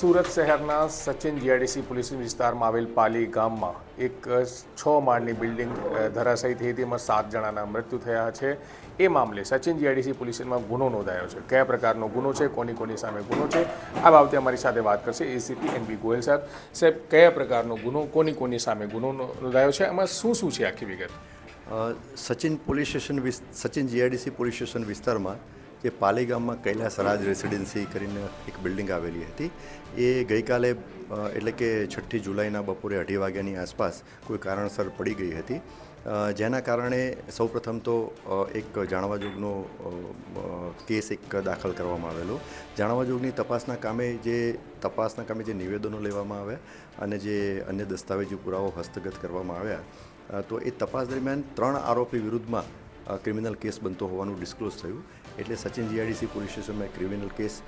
સુરત શહેરના Sachin GIDC police વિસ્તારમાં આવેલ પાલી ગામમાં એક છ માળની બિલ્ડિંગ ધરાશાયી થઈ તેમાં સાત જણાના મૃત્યુ થયા છે. એ મામલે સચિન જીઆઈડીસી પોલીસમાં ગુનો નોંધાયો છે. કયા પ્રકારનો ગુનો છે? કોની કોની સામે ગુનો છે? આ બાબતે અમારી સાથે વાત કરશે એસીપી એનબી ગોયલ સાહેબ. સાહેબ, કયા પ્રકારનો ગુનો, કોની કોની સામે ગુનો નોંધાયો છે? એમાં શું શું છે આખી વિગત? Sachin police station Sachin GIDC police station વિસ્તારમાં જે પાલી ગામમાં કૈલાસ રાજ રેસિડેન્સી કરીને એક બિલ્ડિંગ આવેલી હતી. એ ગઈકાલે એટલે કે છઠ્ઠી જુલાઈના બપોરે અઢી વાગ્યાની આસપાસ કોઈ કારણસર પડી ગઈ હતી. જેના કારણે સૌપ્રથમ તો એક જાણવા જોગનો અ, અ, કેસ એક દાખલ કરવામાં આવેલો. જાણવા જોગની તપાસના કામે જે તપાસના કામે જે નિવેદનો લેવામાં આવ્યા અને જે અન્ય દસ્તાવેજી પુરાવો હસ્તગત કરવામાં આવ્યા તો એ તપાસ દરમિયાન ત્રણ આરોપી વિરુદ્ધમાં ક્રિમિનલ કેસ બનતો હોવાનું ડિસ્ક્લોઝ થયું. એટલે સચિન જીઆઈડીસી પોલીસ સ્ટેશનમાં ક્રિમિનલ કેસ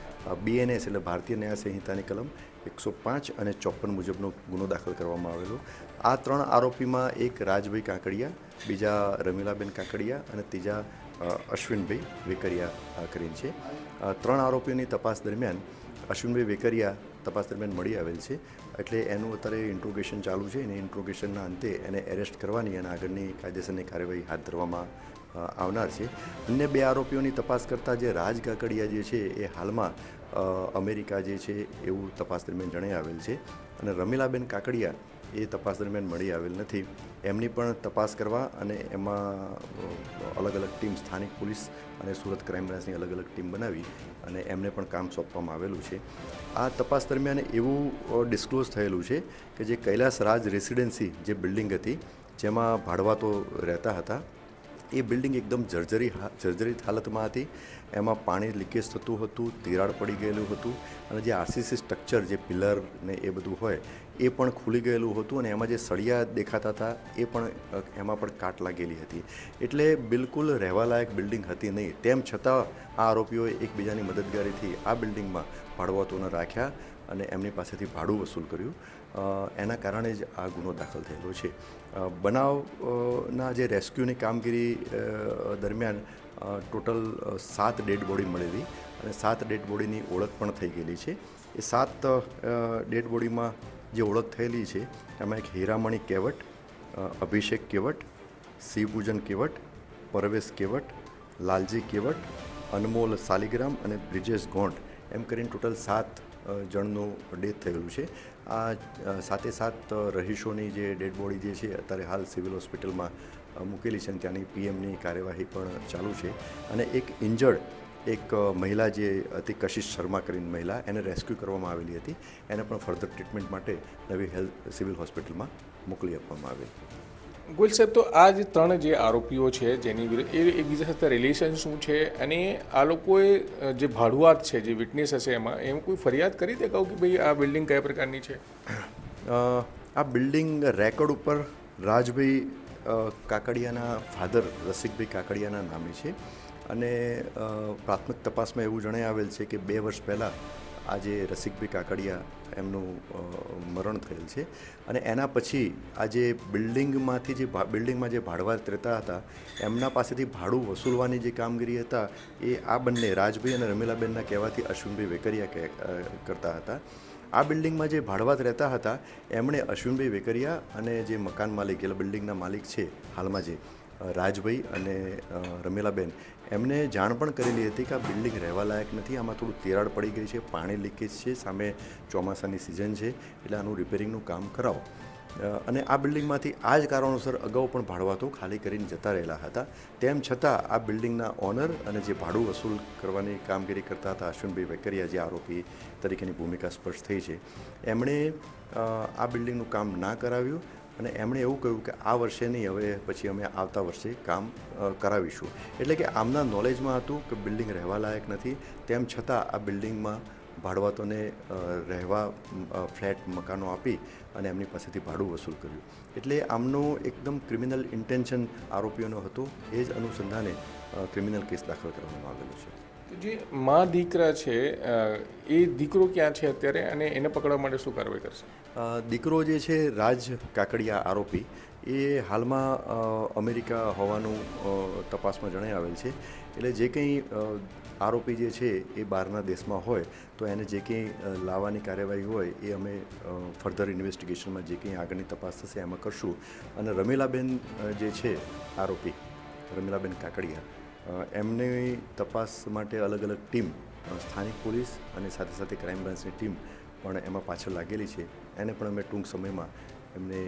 બીએનએસ એટલે ભારતીય ન્યાય સંહિતાની કલમ એકસો પાંચ અને ચોપન મુજબનો ગુનો દાખલ કરવામાં આવેલો. આ ત્રણ આરોપીમાં એક રાજભાઈ કાંકડિયા, બીજા રમીલાબેન કાંકડિયા અને ત્રીજા અશ્વિનભાઈ વેકરિયા કરીને છે. ત્રણ આરોપીઓની તપાસ દરમિયાન અશ્વિનભાઈ વેકરિયા તપાસ દરમિયાન મળી આવેલ છે. એટલે એનું અત્યારે ઇન્ટ્રોગેશન ચાલુ છે. અને ઇન્ટ્રોગેશનના અંતે એને એરેસ્ટ કરવાની અને આગળની કાયદેસરની કાર્યવાહી હાથ ધરવામાં આવનાર છે. અન્ય બે આરોપીઓની તપાસ કરતાં જે રાજ કાકડિયા જે છે એ હાલમાં અમેરિકા જે છે એવું તપાસ દરમિયાન જણાઈ આવેલ છે અને રમીલાબેન કાકડિયા એ તપાસ દરમિયાન મળી આવેલ નથી. એમની પણ તપાસ કરવા અને એમાં અલગ અલગ ટીમ સ્થાનિક પોલીસ અને સુરત ક્રાઇમ બ્રાન્ચની અલગ અલગ ટીમ બનાવી અને એમને પણ કામ સોંપવામાં આવેલું છે. આ તપાસ દરમિયાન એવું ડિસ્ક્લોઝ થયેલું છે કે જે કૈલાસ રાજ રેસિડેન્સી જે બિલ્ડિંગ હતી, જેમાં ભાડવાતો રહેતા હતા એ બિલ્ડિંગ એકદમ જર્જરી જર્જરિત હાલતમાં હતી. એમાં પાણી લીકેજ થતું હતું, તિરાડ પડી ગયેલું હતું અને જે આરસીસી સ્ટ્રક્ચર, જે પિલર ને એ બધું હોય, એ પણ ખુલી ગયેલું હતું અને એમાં જે સળિયા દેખાતા હતા, એ પણ એમાં પણ કાટ લાગેલી હતી. એટલે બિલકુલ રહેવાલાયક બિલ્ડિંગ હતી નહીં. તેમ છતાં આ આરોપીઓએ એકબીજાની મદદગારીથી આ બિલ્ડિંગમાં ભાડવાતોને રાખ્યા અને એમની પાસેથી ભાડું વસૂલ કર્યું. એના કારણે જ આ ગુનો દાખલ થયેલો છે. બનાવના જે રેસ્ક્યુની કામગીરી દરમિયાન ટોટલ સાત ડેડ બોડી મળેલી અને સાત ડેડ બોડીની ઓળખ પણ થઈ ગયેલી છે. એ સાત ડેડ બોડીમાં જે ઓળખ થયેલી છે, એમાં એક હીરામણી કેવટ અભિષેક કેવટ, શિવપૂજન કેવટ, પરવેશ કેવટ, લાલજી કેવટ, અનમોલ સાલિગ્રામ અને બ્રિજેશ ગોંડ એમ કરીને ટોટલ સાત જણનું ડેથ થયેલું છે. આ સાથે સાત રહીશોની જે ડેડ બોડી જે છે અત્યારે હાલ સિવિલ હોસ્પિટલમાં મૂકેલી છે અને ત્યાંની પીએમની કાર્યવાહી પણ ચાલુ છે. અને એક ઇન્જર્ડ એક મહિલા જે હતી કશિશ શર્મા કરીને મહિલા એને રેસ્ક્યુ કરવામાં આવેલી હતી. એને પણ ફર્ધર ટ્રીટમેન્ટ માટે નવી હેલ્થ સિવિલ હોસ્પિટલમાં મોકલી આપવામાં આવી. ગોયલ સાહેબ તો આ જે ત્રણ જે આરોપીઓ છે જેની વિરુદ્ધ એ એકબીજા સાથે રિલેશન શું છે? અને આ લોકોએ જે ભાડુઆત છે જે વિટનેસ હશે એમાં એમ કોઈ ફરિયાદ કરી દે? કહું કે ભાઈ આ બિલ્ડિંગ કયા પ્રકારની છે? આ બિલ્ડિંગ રેકોર્ડ ઉપર રાજભાઈ કાકડિયાના ફાધર રસિકભાઈ કાકડિયાના નામે છે. અને પ્રાથમિક તપાસમાં એવું જણાઈ આવેલ છે કે બે વર્ષ પહેલાં આ જે રસિકભાઈ કાકડિયા એમનું મરણ થયેલ છે. અને એના પછી આ જે બિલ્ડિંગમાંથી જે બિલ્ડિંગમાં જે ભાડવાત રહેતા હતા, એમના પાસેથી ભાડું વસૂલવાની જે કામગીરી હતા, એ આ બંને રાજભાઈ અને રમીલાબેનના કહેવાથી અશ્વિનભાઈ વેકરિયા કરતા હતા. આ બિલ્ડિંગમાં જે ભાડવાત રહેતા હતા, એમણે અશ્વિનભાઈ વેકરિયા અને જે મકાન માલિક એટલે બિલ્ડિંગના માલિક છે, હાલમાં જે રાજભાઈ અને રમેલાબેન, એમને જાણ પણ કરેલી હતી કે આ બિલ્ડિંગ રહેવા લાયક નથી, આમાં થોડું તિરાડ પડી ગઈ છે, પાણી લીકેજ છે, સામે ચોમાસાની સિઝન છે, એટલે આનું રિપેરિંગનું કામ કરાવો. અને આ બિલ્ડિંગમાંથી આ જ કારણોસર અગાઉ પણ ભાડવાતો ખાલી કરીને જતા રહેલા હતા. તેમ છતાં આ બિલ્ડિંગના ઓનર અને જે ભાડું વસૂલ કરવાની કામગીરી કરતા હતા, અશ્વિનભાઈ વેકરિયા જે આરોપી તરીકેની ભૂમિકા સ્પષ્ટ થઈ છે, એમણે આ બિલ્ડિંગનું કામ ના કરાવ્યું. અને એમણે એવું કહ્યું કે આ વર્ષે નહીં, હવે પછી અમે આવતા વર્ષે કામ કરાવીશું. એટલે કે આમના નોલેજમાં હતું કે બિલ્ડિંગ રહેવા લાયક નથી, તેમ છતાં આ બિલ્ડિંગમાં ભાડવાતોને રહેવા ફ્લેટ મકાનો આપી અને એમની પાસેથી ભાડું વસૂલ કર્યું. એટલે આમનું એકદમ ક્રિમિનલ ઇન્ટેન્શન આરોપીઓનો હતો, એ જ અનુસંધાને ક્રિમિનલ કેસ દાખલ કરવામાં આવેલો છે. જે મા દીકરા છે એ દીકરો ક્યાં છે અત્યારે અને એને પકડવા માટે શું કાર્યવાહી કરશે? દીકરો જે છે, રાજ કાકડિયા આરોપી, એ હાલમાં અમેરિકા હોવાનું તપાસમાં જણાઈ આવેલ છે. એટલે જે કંઈ આરોપી જે છે, એ બહારના દેશમાં હોય, તો એને જે કંઈ લાવવાની કાર્યવાહી હોય, એ અમે ફર્ધર ઇન્વેસ્ટિગેશનમાં જે કંઈ આગળની તપાસ થશે, એમાં કરશું. અને રમીલાબેન જે છે, આરોપી, રમીલાબેન કાકડિયા એમની તપાસ માટે અલગ અલગ ટીમ સ્થાનિક પોલીસ અને સાથે સાથે ક્રાઇમ બ્રાન્ચની ટીમ પણ એમાં પાછળ લાગેલી છે. એને પણ અમે ટૂંક સમયમાં એમને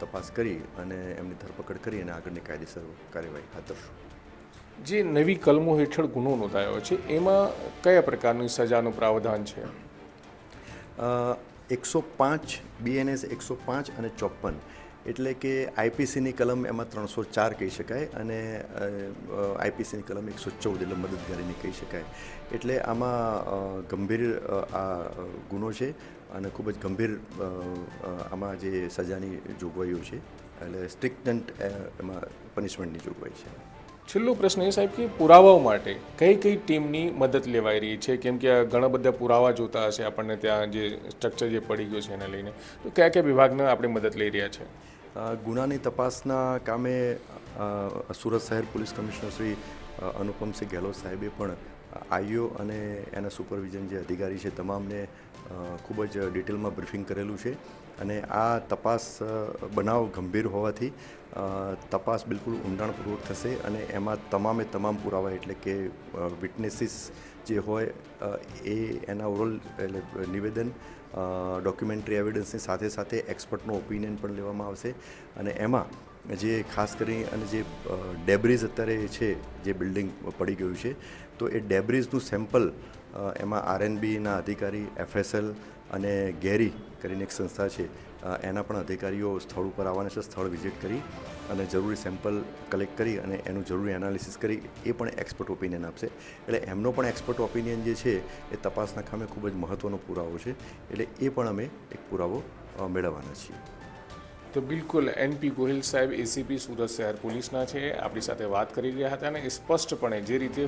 તપાસ કરી અને એમની ધરપકડ કરી અને આગળની કાયદેસર કાર્યવાહી હાથ ધરશું. જે નવી કલમો હેઠળ ગુનો નોંધાયો છે એમાં કયા પ્રકારની સજાનું પ્રાવધાન છે? એકસો પાંચ બીએનએસ એકસો પાંચ અને ચોપન એટલે કે આઈપીસીની કલમ એમાં ત્રણસો ચાર કહી શકાય અને આઈપીસીની કલમ એકસો ચૌદ એટલે મદદગારીની કહી શકાય. એટલે આમાં ગંભીર આ ગુનો છે અને ખૂબ જ ગંભીર આમાં જે સજાની જોગવાઈઓ છે. એટલે સ્ટ્રિક્ટન્ટ એમાં પનિશમેન્ટની જોગવાઈ છે. છેલ્લો પ્રશ્ન એ સાહેબ કે પુરાવાઓ માટે કઈ કઈ ટીમની મદદ લેવાઈ રહી છે? કેમ કે ઘણા બધા પુરાવા જોતા હશે આપણને ત્યાં જે સ્ટ્રક્ચર જે પડી ગયું છે એને લઈને. તો કયા કયા વિભાગને આપણે મદદ લઈ રહ્યા છે? ગુનાની તપાસના કામે સુરત શહેર પોલીસ કમિશનર શ્રી અનુપમસિંહ ગેહલોત સાહેબે પણ આઈઓ અને એના સુપરવિઝન જે અધિકારી છે તમામને ખૂબ જ ડિટેલમાં બ્રીફિંગ કરેલું છે અને આ તપાસ બનાવ ગંભીર હોવાથી તપાસ બિલકુલ ઊંડાણપૂર્વક થશે અને એમાં તમામે તમામ પુરાવા એટલે કે વિટનેસીસ જે હોય એ એના ઓરલ એટલે નિવેદન ડોક્યુમેન્ટરી એવિડન્સની સાથે સાથે એક્સપર્ટનો ઓપિનિયન પણ લેવામાં આવશે અને એમાં જે ખાસ કરી અને જે ડેબ્રીઝ અત્યારે છે, જે બિલ્ડિંગ પડી ગયું છે, તો એ ડેબ્રીઝનું સેમ્પલ એમાં આરએનબીના અધિકારી એફએસએલ અને ગેરી કરીને એક સંસ્થા છે એના પણ અધિકારીઓ સ્થળ ઉપર આવવાના છે, સ્થળ વિઝિટ કરી અને જરૂરી સેમ્પલ કલેક્ટ કરી અને એનું જરૂરી એનાલિસિસ કરી, એ પણ એક્સપર્ટ ઓપિનિયન આપશે. એટલે એમનો પણ એક્સપર્ટ ઓપિનિયન જે છે, એ તપાસના કામે ખૂબ જ મહત્ત્વનો પુરાવો છે, એટલે એ પણ અમે એક પુરાવો મેળવવાના છીએ. તો બિલકુલ એનપી ગોહિલ સાહેબ એસીપી સુરત શહેર પોલીસના છે. આપણી સાથે વાત કરી રહ્યા હતા અને સ્પષ્ટપણે જે રીતે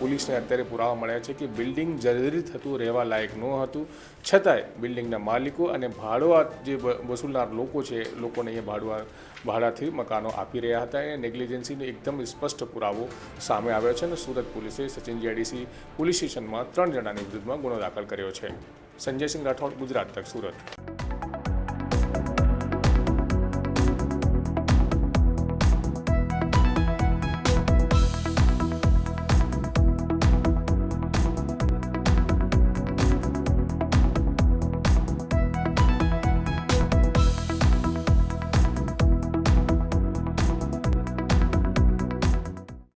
પોલીસને અત્યારે પુરાવા મળ્યા છે કે બિલ્ડિંગ જર્જરી થતું રહેવા લાયક ન હતું. છતાંય બિલ્ડિંગના માલિકો અને ભાડુઆ જે વસૂલનાર લોકો છે, લોકોને અહીંયા ભાડુઆ ભાડાથી મકાનો આપી રહ્યા હતા. એ નેગ્લિજન્સીનો એકદમ સ્પષ્ટ પુરાવો સામે આવ્યો છે અને સુરત પોલીસે સચિન જેડીસી પોલીસ સ્ટેશનમાં ત્રણ જણાની વિરુદ્ધમાં ગુનો દાખલ કર્યો છે. સંજયસિંહ રાઠોડ, ગુજરાત તક, સુરત.